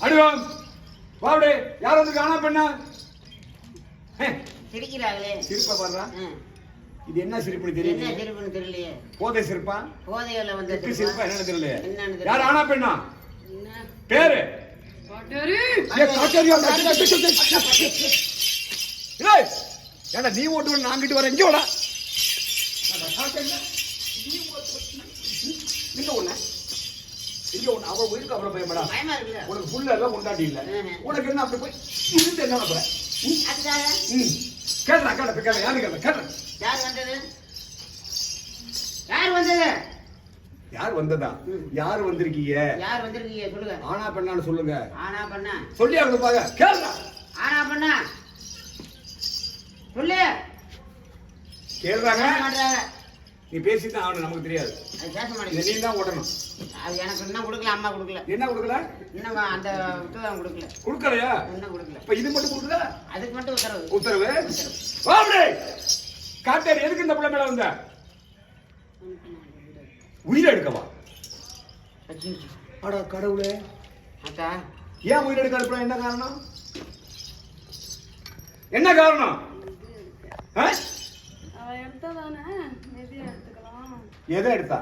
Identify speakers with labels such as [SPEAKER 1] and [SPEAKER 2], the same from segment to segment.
[SPEAKER 1] அடிவாம் வாவுடே யார் வந்து காணா பெண்ணா
[SPEAKER 2] சிரிக்கிறாங்களே
[SPEAKER 1] சிரிப்பா பாடுறா. இது என்ன சிரிப்புன்னு
[SPEAKER 2] என்ன
[SPEAKER 1] தெரியுது
[SPEAKER 2] சிரிப்புன்னு தெரியலையே
[SPEAKER 1] போதை சிரிப்பா
[SPEAKER 2] போதையில வந்த
[SPEAKER 1] சிரிப்பா என்னன்னு தெரியல
[SPEAKER 2] என்னன்னு தெரியல.
[SPEAKER 1] யார் ஆனா பெண்ணா
[SPEAKER 2] என்ன?
[SPEAKER 1] பேரு ஏன்டா நீ ஓட்டு நான் கிட்ட வரேன் இங்க வாடா ஏன்டா, காட்டேரியா? நீ ஓட்டு இங்க ஒண்ணு ஒண்ணு அவ உயிருக்கு அப்புறம் பயப்படா
[SPEAKER 2] பயமா இருக்குல்ல?
[SPEAKER 1] உனக்கு புல்ல எல்லாம் கொண்டாட்டி இல்ல.
[SPEAKER 2] ம்ஹும்.
[SPEAKER 1] உனக்கு என்ன அப்படி போய்? இருந்து என்ன ம்?
[SPEAKER 2] அதுக்காக?
[SPEAKER 1] ம். கேட்ட கேட்ட யாரு கேட்ட கேட்ட
[SPEAKER 2] யார் வந்தது? யார் வந்தது?
[SPEAKER 1] யார் வந்ததா?
[SPEAKER 2] ம்.
[SPEAKER 1] யார் வந்திருக்கீங்க?
[SPEAKER 2] யார் வந்திருக்கீங்க? சொல்லுங்க.
[SPEAKER 1] ஆனா பெண்ணான்னு சொல்லுங்க.
[SPEAKER 2] ஆனா பண்ணா?
[SPEAKER 1] சொல்லி அவங்க பாங்க கேளுடா
[SPEAKER 2] ஆனா பண்ணா? சொல்லு.
[SPEAKER 1] கேளுறாங்க
[SPEAKER 2] பேச
[SPEAKER 1] நீ பேசிதான் ஆகணும் நமக்கு தெரியாது.
[SPEAKER 2] அது பேச மாட்டேங்குது.
[SPEAKER 1] நீ தான் ஓடணும்
[SPEAKER 2] அது எனக்கு இன்னும் கொடுக்கல அம்மா கொடுக்கல.
[SPEAKER 1] என்ன கொடுக்கல?
[SPEAKER 2] இன்னும் அந்த உத்தரவு கொடுக்கல.
[SPEAKER 1] கொடுக்கலையா?
[SPEAKER 2] இன்னும் கொடுக்கல.
[SPEAKER 1] இப்ப இது மட்டும் கொடுக்கல?
[SPEAKER 2] அதுக்கு மட்டும் உத்தரவு.
[SPEAKER 1] உத்தரவு? வாடே காட்டேரி எதுக்கு இந்த பிள்ளை மேல வந்த? உயிரை எடுக்கவா. அட கடவுளே.
[SPEAKER 2] அக்கா
[SPEAKER 1] ஏன் உயிரை எடுக்க அனுப்புற என்ன காரணம்? என்ன காரணம்? ஆ? எதை எடுத்தா?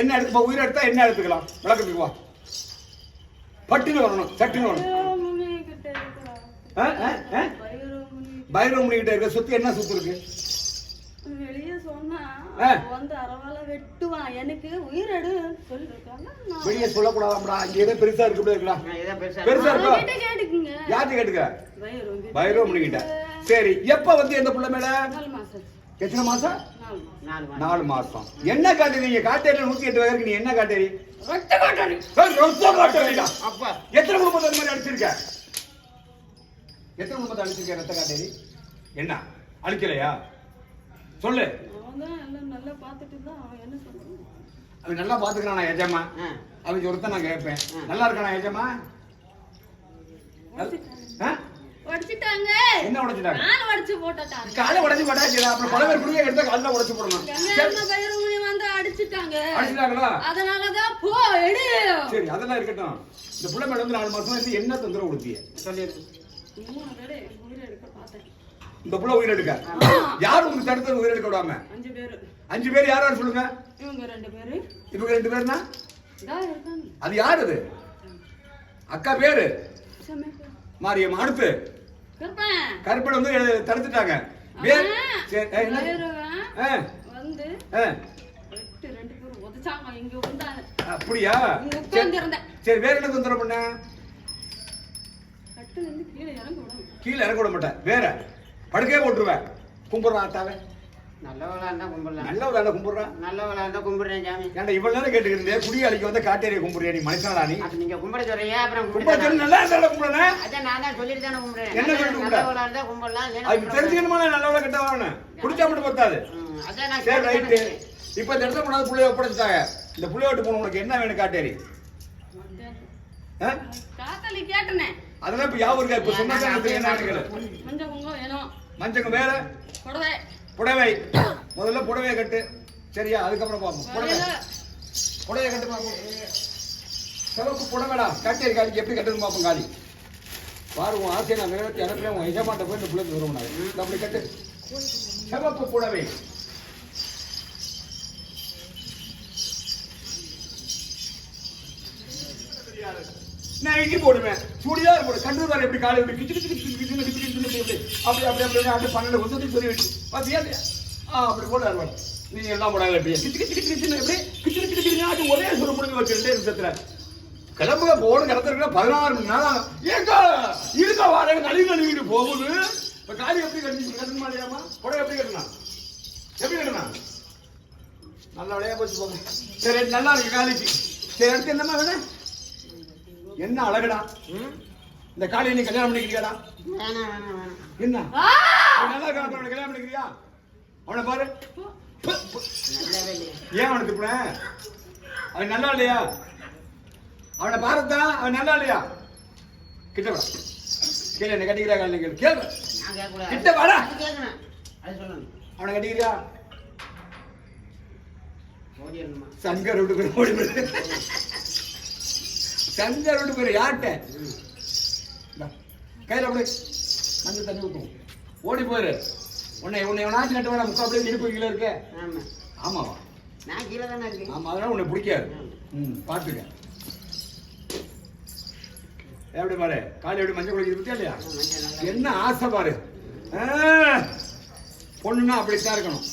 [SPEAKER 1] என்ன எடுத்து இப்போ உயிரை எடுத்தா என்ன எடுத்துக்கலாம்? விளக்கத்துக்கு வா. பட்டுன்னு வரணும் சட்டுன்னு வரணும். பைரவ முனிகிட்ட இருக்க சொத்து என்ன சொத்து இருக்கு?
[SPEAKER 3] வெளியே சொன்னா வந்து அரவால வெட்டுவான். எனக்கு உயிர் எடு
[SPEAKER 1] வெளியே சொல்ல கூடாதாம்டா பெருசா இருக்கு
[SPEAKER 2] இருக்குடா. பெருசா
[SPEAKER 1] இருக்கு.
[SPEAKER 3] கேட்டுக்குங்க.
[SPEAKER 1] கேட்டுக்க? பைரவ முனிகிட்ட சரி எப்ப வந்து எந்த புள்ள மேல? எத்தனை மாசம்?
[SPEAKER 3] நாலு மாசம்.
[SPEAKER 1] என்ன காட்டு நீங்க காட்டேரி நூத்தி எட்டு வயதுக்கு நீ என்ன காட்டேரி? எத்தனை குடும்பத்தை மாதிரி அடிச்சிருக்க? எத்தனை குடும்பத்தை அடிச்சிருக்க ரத்த காட்டேரி? என்ன? அழிக்கலையா? சொல்லு.
[SPEAKER 3] அவன் நல்லா
[SPEAKER 1] பாத்துக்கிறான்
[SPEAKER 2] எஜமா?
[SPEAKER 1] அவன் ஒருத்தன் நான் கேட்பேன். நல்லா இருக்கானா எஜமா? ஆ?
[SPEAKER 3] வடிச்சிட்டாங்க
[SPEAKER 1] என்ன உடைச்சிட்டாங்க?
[SPEAKER 3] கால் வடிச்சு போட்டுட்டாங்க.
[SPEAKER 1] காலை உடைச்சு அப்புறம் பல பேர் குடிய எடுத்தா உடைச்சு போடணும்.
[SPEAKER 3] வந்து அடிச்சிட்டாங்க.
[SPEAKER 1] அடிச்சிட்டாங்களா?
[SPEAKER 3] போ எடு.
[SPEAKER 1] சரி அதெல்லாம் இருக்கட்டும். இந்த புள்ள மேல வந்து நாலு மாசமா இருந்து என்ன தொந்தரவு
[SPEAKER 3] மூணு உயிரை எடுக்க பார்த்தேன்.
[SPEAKER 1] இந்த புள்ள உயிர் எடுக்க? யார் உங்களுக்கு தடுத்தது உயிர் எடுக்க விடாம?
[SPEAKER 3] அஞ்சு பேரு.
[SPEAKER 1] அஞ்சு பேர் யார் யார் சொல்லுங்க?
[SPEAKER 3] இவங்க ரெண்டு பேரு.
[SPEAKER 1] இவங்க ரெண்டு பேர்னா? அது யார் அது? அக்கா பேரு?
[SPEAKER 3] சமைக்க
[SPEAKER 1] மாரியம் அடுத்து?
[SPEAKER 3] கருப்பனை.
[SPEAKER 1] வந்து தடுத்துட்டாங்க. அப்படியா? சரி வேற என்ன தொந்தரவு பண்ண?
[SPEAKER 3] கீழே இறங்க
[SPEAKER 1] விட மாட்டேன். வேற. படுக்கையே போட்டுருவேன். கும்பிடுறான் அத்தாவே
[SPEAKER 2] நல்லவளா இருந்தா கும்பிடலாம்.
[SPEAKER 1] நல்ல வேலை கும்பிடுறான்
[SPEAKER 2] நல்லவளா இருந்தா கும்பிடுறேன் சாமி.
[SPEAKER 1] ஏன்டா இவ்வளவு நேரம் கேட்டுக்கிட்டு குடியாளிக்கு வந்து காட்டேரியை கும்பிடுறியா நீ மனுஷனடா நீ?
[SPEAKER 2] அது நீங்க கும்பிட சொல்றீங்க அப்புறம்
[SPEAKER 1] கும்பிட சொல்லி
[SPEAKER 2] கும்பிடுறேன்
[SPEAKER 1] நல்லா இருந்தா கும்பிடுறேன்.
[SPEAKER 2] அதான் நான் தான் சொல்லிட்டு தானே கும்பிடுறேன்.
[SPEAKER 1] என்ன சொல்லிட்டு?
[SPEAKER 2] நல்லவளா இருந்தா கும்பிடலாம்
[SPEAKER 1] தெரிஞ்சுக்கணுமா நல்லவள கெட்டவளன்னு குடிச்சா மட்டும் பத்தாது.
[SPEAKER 2] அதான் நான்
[SPEAKER 1] சரி ரைட்டு. இப்ப இந்த இடத்துல கொண்டாந்து புள்ளைய ஒப்படைச்சிட்டாங்க. இந்த புள்ளைய விட்டு போன உனக்கு என்ன வேணும் காட்டேரி? ஆ?
[SPEAKER 3] காத்தாலி கேட்டனே.
[SPEAKER 1] அதெல்லாம் இப்ப யாவும் இருக்கா இப்ப சொன்னா
[SPEAKER 3] மஞ்சள் வேணும்.
[SPEAKER 1] வேற?
[SPEAKER 3] புடவை.
[SPEAKER 1] புடவை முதல்ல புடவைய கட்டு. சரியா? அதுக்கப்புறம் பார்ப்போம். புடவை. புடவைய கட்டு பார்ப்போம். சிவப்பு புடவைடா. காட்டேரி காலிக்கு எப்படி கட்டுன்னு பார்ப்போம் காலி பாரு உன் ஆசையை நான் நிறைவேற்றி அனுப்புறேன். உன் எஜமாட்ட போய் இந்த பிள்ளைக்கு வருவோம் நான் அப்படி கட்டு. சிவப்பு புடவை. நான் இட்லி போடுவேன். சுடிதார் போடு கண்டுதார் எப்படி காலை எப்படி கிச்சு கிச்சு கிச்சு கிச்சு கிச்சு கிச்சு அப்படி அப்படி அப்படி அப்படி பன்னெண்டு வருஷத்துக்கு சொல்லி வச்சு. பார்த்தியா ஆ அப்படி போடுவார் நீங்க எல்லாம் போடாங்க எப்படி கிச்சு கிச்சு கிச்சு கிச்சு எப்படி? கிச்சு கிச்சு கிச்சு அது ஒரே சொல்ல முடிஞ்சு வச்சுட்டே நிமிஷத்துல. கிளம்புற போடு கிடத்துருக்குன்னா பதினாறு மணி நேரம். ஏங்கா இருக்க வாடகை நழுவி நழுவிட்டு போகுது. இப்போ காலி எப்படி கட்டி கட்டணுமா இல்லையாமா புடவை எப்படி கட்டினா? எப்படி கட்டினா? நல்ல விளையா போச்சு போங்க. சரி நல்லா இருக்கு காலிக்கு சரி எடுத்து என்னம்மா வேணும் என்ன அழகுடா? இந்த காலையை நீ கல்யாணம் பண்ணிக்கிறியாடா? என்ன? நல்லா இருக்கான் கல்யாணம் பண்ணிக்கிறியா? அவனை பாரு. ஏன் அவனுக்கு இப்ப அவன் நல்லா இல்லையா? அவனை பாருத்தா அவன் நல்லா இல்லையா? கிட்ட வா கேளு என்ன கட்டிக்கிறாங்க நீங்கள் கேளு. கிட்ட வாடா. அவனை கட்டிக்கிறியா? சங்கர் விட்டு போய் ஓடி சந்தர் ரெண்டு பேர் யார்கிட்ட? கையில அப்படி மஞ்சள் தண்ணி ஊற்றும் ஓடி போயிரு. உன்னை உன்னை எவனாச்சும் கட்டு வேணா முக்கா அப்படியே இடுப்பு கீழே இருக்க.
[SPEAKER 2] ஆமா.
[SPEAKER 1] ஆமாவா
[SPEAKER 2] நான் கீழே தானே இருக்கேன்.
[SPEAKER 1] ஆமா அதனால உன்னை பிடிக்காது. ம் பார்த்துக்க எப்படி பாரு. காலை எப்படி மஞ்சள் குளிக்கிறது பத்தியா இல்லையா? என்ன ஆசை பாரு. பொண்ணுன்னா அப்படித்தான் இருக்கணும்.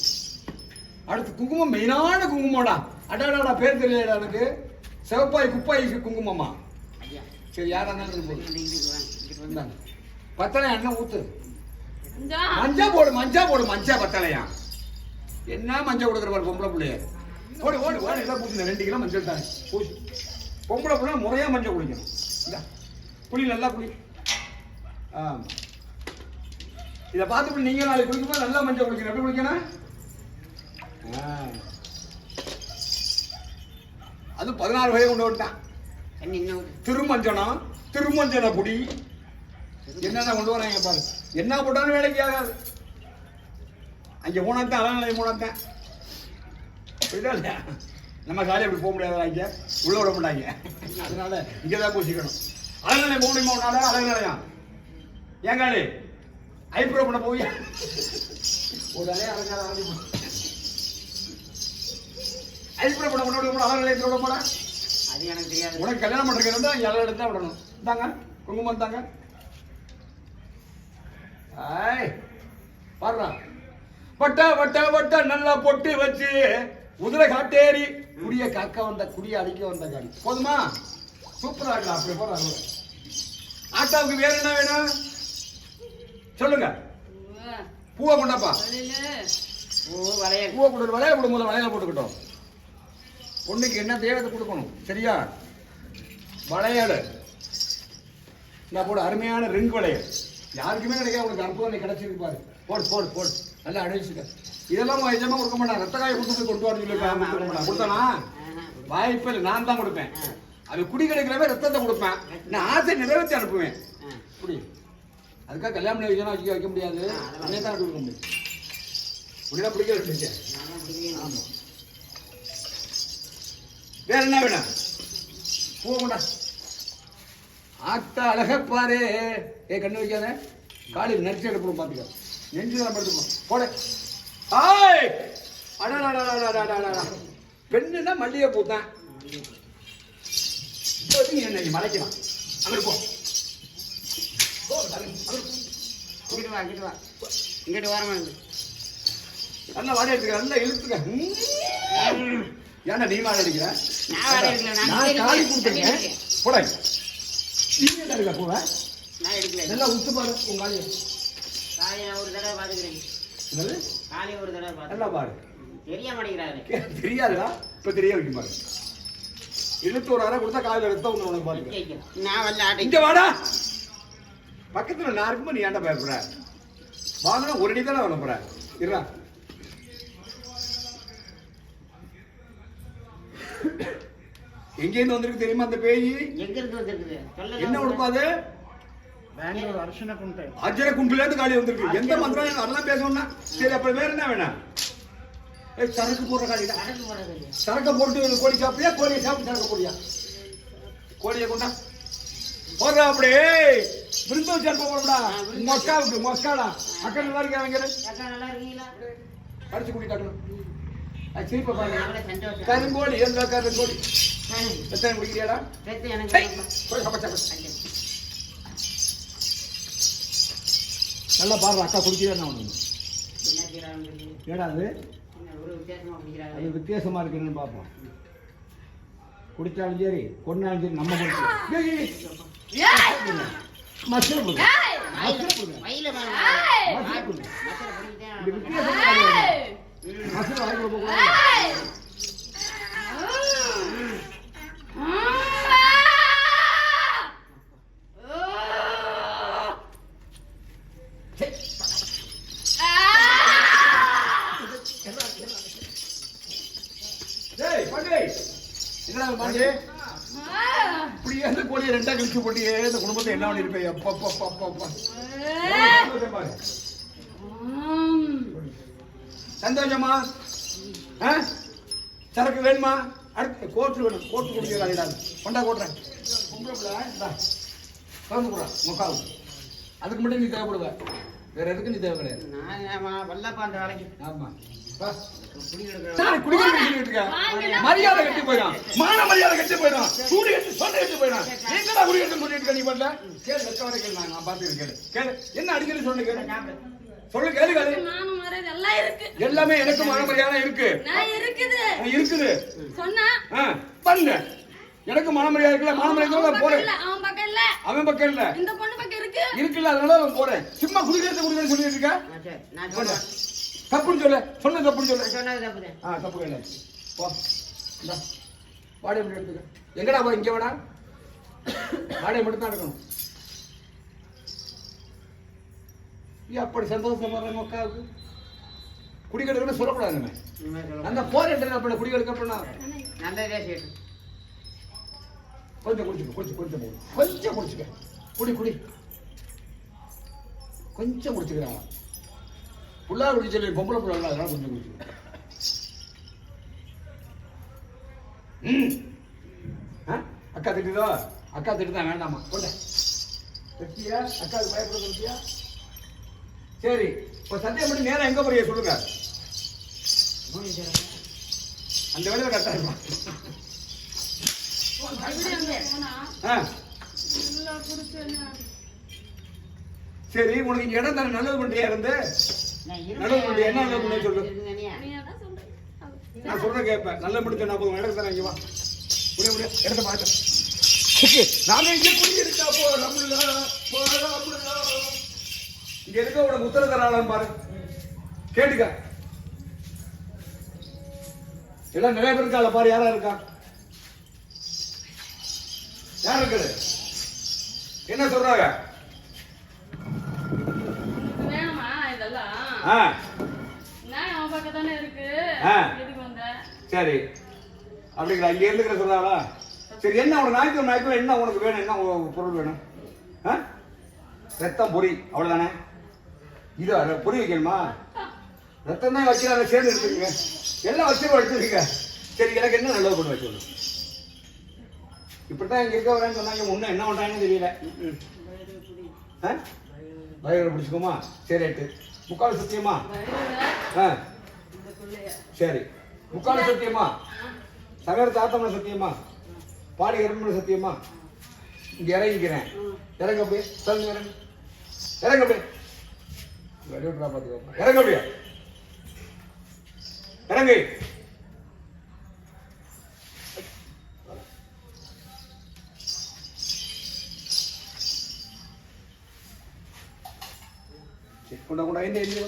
[SPEAKER 1] அடுத்து குங்குமம் மெயினான குங்குமம்டா. அடாடாடா பேர் தெரியலடா எனக்கு. சிவப்பாய் குப்பாய் குங்குமமா?
[SPEAKER 2] ஐயா.
[SPEAKER 1] சரி யாரா இருந்தாலும் போதும். பத்தலை எண்ணெய் ஊத்து. மஞ்சா. போடு மஞ்சா போடு மஞ்சா பத்தலையா? என்ன மஞ்சள் கொடுக்குற பாரு பொம்பளை பிள்ளைய. ஓடு ஓடு ஓடு. எல்லாம் பூசி ரெண்டு கிலோ மஞ்சள் தாங்க பூசி. பொம்பளை பிள்ளை முறையா மஞ்சள் குடிக்கணும். குளி நல்லா குளி ஆ இதை பார்த்து நீங்க நாளைக்கு குளிக்கும்போது நல்லா மஞ்சள் குடிக்கணும். எப்படி குளிக்கணும் ஆ. அது பதினாறு வயது கொண்டு வந்துட்டான். திருமஞ்சனம் திருமஞ்சன குடி என்னென்ன கொண்டு வராங்க பாரு. என்ன போட்டாலும் வேலைக்கு ஆகாது. அங்க போனத்தான் அலநிலை போனத்தான் புரியுதா இல்லையா? நம்ம காலையில் அப்படி போக முடியாதா இங்க. உள்ள விட மாட்டாங்க. அதனால இங்கே தான் பூசிக்கணும் அலநிலை போக முடியுமா உன்னால அலநிலையா ஏன் காலி ஐப்ரோ பண்ண போவியா? ஒரு அலைய அலங்காரம் ஆரம்பிப்போம் ஐப்ரோ பண்ண கொண்டு விட அலநிலையத்தில் விட போடா
[SPEAKER 2] அது எனக்கு தெரியாது.
[SPEAKER 1] உனக்கு கல்யாணம் பண்றதுக்கு இருந்தா எல்லா இடத்துல விடணும். தாங்க குங்குமம் தாங்க ஆய் பாருடா. வட்ட வட்ட வட்ட நல்லா பொட்டு வச்சு குதிரை காட்டேரி குடிய காக்க வந்த குடிய அடிக்க வந்த காடி போதுமா? சூப்பரா இருக்கலாம் அப்படி போறாங்க ஆட்டாவுக்கு வேற என்ன வேணும்? சொல்லுங்க. பூவை. கொண்டாப்பா.
[SPEAKER 2] ஓ வளையல்.
[SPEAKER 1] பூவை கொண்டு வளையல் போடும் போது வளையல போட்டுக்கிட்டோம். பொண்ணுக்கு என்ன தேவை கொடுக்கணும்? சரியா? வளையல். நான் போடு அருமையான ரிங் வளையல். யாருக்குமே கிடைக்காது உனக்கு அற்புதம் கிடைச்சிருக்கு பாரு. போடு போடு போடு. நல்லா அடைச்சிக்க இதெல்லாம் எஜமா கொடுக்க மாட்டான். ரத்த காய கொடுத்து கொண்டு வர சொல்லி கொடுத்தானா. வாய்ப்பே இல்லை நான் தான் கொடுப்பேன். அது குடி கிடைக்கிறவே ரத்தத்தை கொடுப்பேன். நான் ஆசை நிறைவேற்றி அனுப்புவேன். குடி. அதுக்காக கல்யாணம் வைக்கணும் வைக்க வைக்க முடியாது. தான் கொடுக்க முடியும். முடியல பிடிக்க விட்டுச்சு
[SPEAKER 2] நானும் குடிக்கிறேன்.
[SPEAKER 1] ஆமா. வேற என்ன வேணும்? போகண்டா ஆத்தா அழக பாரு. ஏ கண்ணு வைக்காத. காலில் நெஞ்சு எடுப்போம் பார்த்துக்க நெஞ்சு தான் படுத்துப்போம் போட. ஆய்! அடடா பெண்ணுன்னா மல்லிகைப்பூ தான் என்ன மலைக்கலாம் அங்கே இருப்போம்
[SPEAKER 2] இங்கிட்டு வா இங்கிட்டு வா இங்கிட்டு வரமா
[SPEAKER 1] நல்லா வாடி எடுத்துக்க நல்லா இழுத்துக்க ஏன்னா நீ மாட அடிக்கிறேன்
[SPEAKER 2] நான்
[SPEAKER 1] காலி. கொடுத்துருக்கேன். போடா நீ என்ன எடுக்க போவ
[SPEAKER 2] நான் எடுக்கல.
[SPEAKER 1] நல்லா உத்து பாரு உங்க காலையை
[SPEAKER 2] நான் ஒரு தடவை பாத்துக்கிறேன் காலையை ஒரு தடவை பாத்து
[SPEAKER 1] நல்லா பாரு.
[SPEAKER 2] தெரிய மாட்டேங்கிறாரு.
[SPEAKER 1] தெரியாதுடா. இப்ப தெரிய வைக்கும் பாரு. இழுத்து ஒரு அரை கொடுத்தா காலையில் எடுத்தா ஒண்ணு உனக்கு பாருங்க
[SPEAKER 2] நான் வந்து ஆட்டை
[SPEAKER 1] இங்க வாடா. பக்கத்துல நான் இருக்கும்போது நீ ஏன்டா பயப்படுற? வாங்கினா ஒரு அடி தானே போற. இருடா. எங்கேருந்து வந்திருக்கு தெரியுமா அந்த பேய்?
[SPEAKER 2] எங்க இருந்து வந்திருக்குது? சொல்ல
[SPEAKER 1] என்ன உடுப்பாது
[SPEAKER 2] பெங்களூர் அர்ச்சனை குண்டை
[SPEAKER 1] இருந்து காலி வந்திருக்கு. எந்த மந்திரம்? அதெல்லாம் பேசணும்னா சரி அப்புறம் வேற என்ன வேணாம்? சரக்கு போடுற
[SPEAKER 2] இல்லையா
[SPEAKER 1] சரக்க போட்டு கோழி சாப்பிட்டியா கோழியை சாப்பிட்டு சரக்கு போடியா கோழியை கொண்டா. போடுறா அப்படியே விருந்து வச்சு அனுப்ப போறா மொஸ்காவுக்கு மொஸ்காடா அக்கா நல்லா இருக்கா அவங்க
[SPEAKER 2] அக்கா நல்லா இருக்கீங்களா?
[SPEAKER 1] கடிச்சு கூட்டி காட்டணும் கருங்கோடி எந்த கருங்கோடி எத்தனை குடிக்கிறியாடா நல்லா பாரு அக்கா குடிக்கிறா
[SPEAKER 2] ஒன்று
[SPEAKER 1] ஏடா அது?
[SPEAKER 2] வித்தியாசமா
[SPEAKER 1] இருக்குன்னு பார்ப்போம் குடித்தாலும் சரி கொண்டாலும் சரி நம்ம குடிச்சு
[SPEAKER 3] மசூர்
[SPEAKER 1] காசு வாங்கி கொடுக்க ரெண்டா கழிச்சு போட்டியே இந்த குடும்பத்தை என்ன பண்ணிருப்பேன் அப்பா அப்பா அப்பா அப்பா சந்தோஷம்? ஆ? சரக்கு வேணுமா? அடுத்து கோட்டு வேணும். கோட்டு குடிக்கிறாங்க கொண்டா கோட்டுறேன் கலந்து போடா முக்காவுக்கு அதுக்கு மட்டும் நீ தேவைப்படுவ. வேற எதுக்கு நீ தேவை கிடையாது
[SPEAKER 2] நான் ஏன் வல்லப்பா அந்த வேலைக்கு.
[SPEAKER 1] ஆமா.
[SPEAKER 2] குடி.
[SPEAKER 1] மரியாதை கெட்டு போயிடும். மான மரியாதை கெட்டு போயிடும். சூடு கெட்டு சொன்ன கெட்டு போயிடும். எங்கடா குடிக்கிறேன்னு சொல்லிட்டு இருக்க நீ பண்ணல கேளு வெக்க வரை கேளு நான் பார்த்து கேளு. கேளு. என்ன அடிக்கடி சொல்லு கேளு. சொல்லு கேளு கேளு.
[SPEAKER 3] மானம் மரியாதை எல்லாம் இருக்கு.
[SPEAKER 1] எல்லாமே எனக்கு மான மரியாதை இருக்கு.
[SPEAKER 3] நான் இருக்குது.
[SPEAKER 1] இருக்குது.
[SPEAKER 3] சொன்னா?
[SPEAKER 1] ஆ, பண்ணுங்க எனக்கு மான மரியாதை இருக்குல்ல மான மரியாதை
[SPEAKER 3] அவன்
[SPEAKER 1] போறேன்.
[SPEAKER 3] இல்ல அவன் பக்கம் இல்ல
[SPEAKER 1] அவன் பக்கம் இல்ல
[SPEAKER 3] இந்த பொண்ணு பக்கம் இருக்கு.
[SPEAKER 1] இருக்குல்ல அதனால நான் போறேன். சும்மா குடிக்கிறது குடிக்கிறது சொல்லிட்டு இருக்க.
[SPEAKER 2] நான் சரி, நான்
[SPEAKER 1] சொல்லு.
[SPEAKER 2] சொல்றேன்.
[SPEAKER 1] தப்புன்னு சொல்லு. சொன்ன தப்புன்னு சொல்லு.
[SPEAKER 2] சொன்னது தப்புதான்
[SPEAKER 1] ஆ தப்பு கிடையாது போ. வாடகை மட்டும் எடுத்துக்க. எங்கடா போ? இங்கே வாடா. வாடகை மட்டும் தான் எடுக்கணும். ஏன் அப்படி சந்தோஷமா மக்காவுக்கு குடிக்கெடுக்கணும் சொல்லக்கூடாது நம்ம
[SPEAKER 2] இனிமே சொல்ல
[SPEAKER 1] அந்த போர் என்ன பண்ண குடிக்கெடுக்க பண்ணா
[SPEAKER 2] நல்லதே
[SPEAKER 1] கொஞ்சம் குடிச்சுக்க கொஞ்சம் கொஞ்சம். கொஞ்சம் குடிச்சுக்க. குடி குடி. கொஞ்சம் குடிச்சுக்கிறாங்க புள்ளா குடிச்சு சொல்லி பொம்பளை புள்ள அதனால கொஞ்சம் குடிச்சுக்க? அக்கா திட்டுதோ? அக்கா திட்டுதான் வேண்டாமா. கொண்ட. திட்டியா அக்காவுக்கு பயப்பட திட்டியா சரி இப்போ சத்தியம் பண்ணி நேரம் எங்கே போறீங்க சொல்லுங்க. அந்த வேலையில கரெக்டாக இருப்பான் ஆ. சரி உனக்கு இங்க இடம் தானே நல்லது பண்றியா இருந்து? நல்லது பண்றியா என்ன நல்லது பண்ண சொல்லு?
[SPEAKER 3] சொல்ற
[SPEAKER 1] நான் சொல்றேன் கேட்பேன். நல்ல முடிச்சு நான் போதும் இடத்துல தரேன் இங்க வா. முடிய முடிய இடத்த பார்த்து. நாங்க இங்கே குடியிருக்கா போறோம் போறோம்ல இங்க இருக்க உனக்கு உத்தர தராளான்னு பாரு. கேட்டுக்க. எல்லாம் நிறைய பேர் இருக்காள பாரு யாரா இருக்கா? யார் இருக்குது? என்ன சொல்றாங்க?
[SPEAKER 3] இருக்கு. எதுக்கு
[SPEAKER 1] சரி. அப்படிங்களா இங்க இருந்துக்கிற சொல்றாளா? சரி என்ன உனக்கு ஞாயிற்று ஞாயிற்று என்ன உனக்கு வேணும்? என்ன பொருள் வேணும்? ரத்தம் பொரி அவ்வளவுதானே? இது புரிய வைக்கணுமா ரத்தம் தான் வைக்கிற அதை சேர்ந்து எடுத்துருங்க எல்லாம் வச்சிருவோம் எடுத்துருங்க சரி எனக்கு என்ன நல்லது பண்ண இப்படி தான் இங்கே இருக்க வரேன்னு சொன்னாங்க. முன்ன என்ன பண்ணுறாங்கன்னு தெரியல. ஆ? வயிறு பிடிச்சிக்கோமா? சரி எட்டு முக்கால் சத்தியமா ஆ. சரி. முக்கால் சத்தியமா சகர தாத்தம்ல சத்தியமா பாடி கரும்புல சத்தியமா இங்கே இறங்கிக்கிறேன். இறங்க போய் சொல்லுங்க இறங்க. இறங்க போய் வெளியே விட்றா பாத்துக்கோ இறங்க அப்படியே. இறங்கு. சரி, கொண்டா கொண்டா இந்த இந்த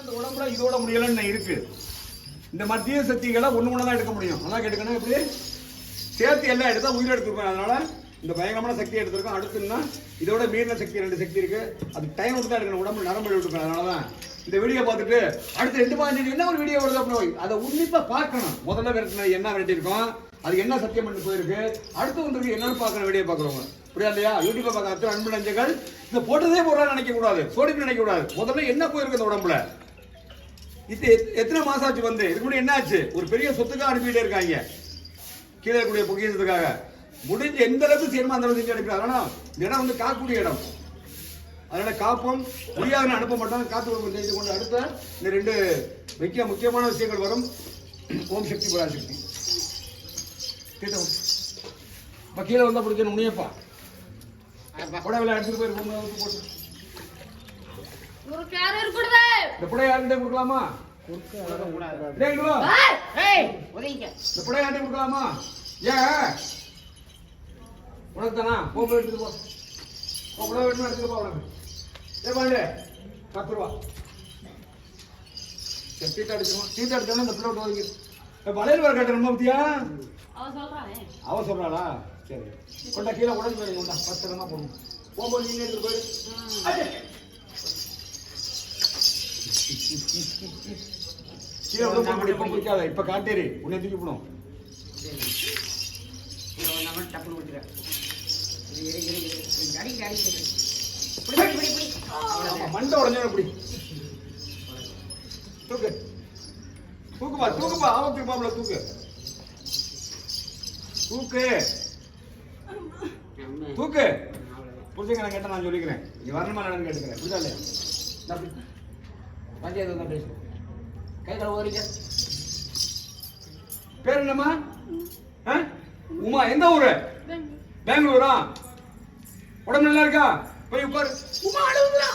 [SPEAKER 1] இந்த உடம்புல இதோட முடியலன்னு இருக்கு. இந்த மத்திய சக்திகளை ஒண்ணு ஒண்ணு தான் எடுக்க முடியும். அதான் கேட்டுக்கணும் எப்படி? சேர்த்து எல்லாம் எடுத்தால் உயிர் எடுத்துருப்பேன் அதனால இந்த பயங்கரமான சக்தி எடுத்திருக்கோம். அடுத்துன்னா இதோட மீறின சக்தி ரெண்டு சக்தி இருக்கு. அது டைம் விட்டு தான் எடுக்கணும். உடம்பு நரம்பு எடுக்கணும் அதனால தான் இந்த வீடியோ பார்த்துட்டு அடுத்து ரெண்டு பாஞ்சு என்ன ஒரு வீடியோ வருது அப்படின்னு அதை உன்னிப்பா பார்க்கணும். முதல்ல விரட்டின என்ன விரட்டியிருக்கோம்? அது என்ன சத்தியம் பண்ணி போயிருக்கு? அடுத்து வந்து என்னன்னு பார்க்கணும் வீடியோ பார்க்குறவங்க. புரியா இல்லையா? யூடியூப்ல பார்க்க அன்பு நஞ்சங்கள் இந்த போட்டதே போடுறான்னு நினைக்க கூடாது. சோடிப்பு நினைக்க கூடாது. முதல்ல என்ன போயிருக்கு இந்த உடம்புல? இது எத்- எத்தனை மாசம் ஆச்சு வந்து? இதுக்கு முன்னாடி என்ன ஆச்சு? ஒரு பெரிய சொத்துக்காக அனுப்பிட்டே இருக்காங்க. கீழே இருக்கக்கூடிய பொக்கிஷத்துக்காக. முடிஞ்ச எந்த அளவுக்கு செய்யணுமோ அந்த அளவுக்கு செஞ்சு அனுப்பிடுறாங்க ஆனா இந்த இடம் வந்து காக்கக்கூடிய இடம். அதனால காப்போம். முடியாதுன்னு அனுப்ப மாட்டோம் காத்து குடும்பம் செய்து கொண்டு அடுத்த இந்த ரெண்டு முக்கிய முக்கியமான விஷயங்கள் வரும். ஓம் சக்தி பராசக்தி கேட்டோம். இப்ப கீழே வந்தா பிடிச்ச உனியப்பா
[SPEAKER 2] அப்பா.
[SPEAKER 1] புடவை எடுத்துட்டு போயிருக்கோம் போட்டு. இந்த புடவை யார்கிட்ட கொடுக்கலாமா? யார்கிட்ட கொடுக்கலாமா? ஏன் உனக்கு தானா? போ போய் எடுத்துட்டு போ. போ, புடவை வேணுமா எடுத்துட்டு போ உனக்கு ஏ பாண்டு பத்து ரூபா. சரி சீட்டை அடிச்சிருவோம் சீட்டை அடிச்சோன்னா இந்த பிள்ளை விட்டு ஒதுக்கி வளையல் வேறு கட்டணுமா பத்தியா? அவ சொல்றாளா? சரி. கொண்டா கீழே உடஞ்சு போய் கொண்டா. பத்திரமா போகணும் போகும்போது நீங்க எடுத்து போயிடு. கீழே விட முடியும் பிடிக்காத இப்ப காட்டேரி உன்னை தூக்கி போடும்
[SPEAKER 2] இங்க ஒரு நம்ம டப்புன்னு விட்டுற. இரு, இரு, இரு, இரு. இரு, அடிக்க, அடிக்க. பிடி, பிடி, பிடி, பிடி. அவ்வளவுதான்.
[SPEAKER 1] மண்டை உடஞ்சா எப்படி தூக்கு தூக்குப்பா தூக்குப்பா அவன் தூக்குப்பாப்ல தூக்கு தூக்கு. தூக்கு
[SPEAKER 2] அவ்வளவுதான்.
[SPEAKER 1] புரிஞ்சுக்க கேட்ட நான் சொல்லிக்கிறேன் நீ வரணுமா நான் கேட்டுக்கிறேன் புரியுதா இல்லையா அப்படி. பஞ்சாயத்து தான் பேசு கை கால பேர் என்னம்மா? ஆ? உமா எந்த ஊரு? பெங்களூரா? உடம்பு நல்லா இருக்கா? போய் உட்காரு. உமா அழுகுறா